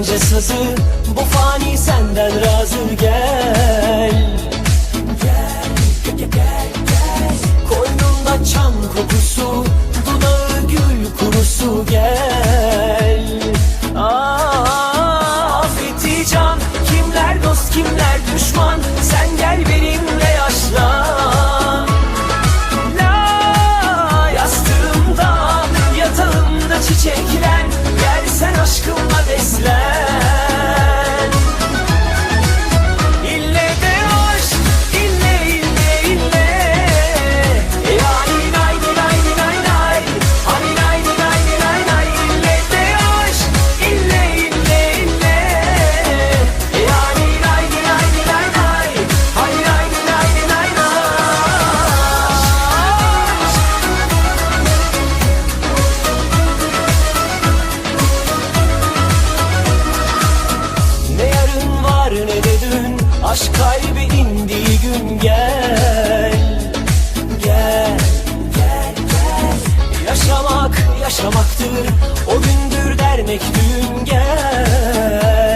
ince sazı Bu fani senden razı gel. Gel, gel, gel, gel Koynumda çam kokusu Dudağı gül kurusu gel. Ah, Aa, Afeti can Kimler dost kimler düşman? Sen gibi indiği gün gel. Gel, gel, gel. Yaşamak yaşamaktır O gündür dernek düğün gel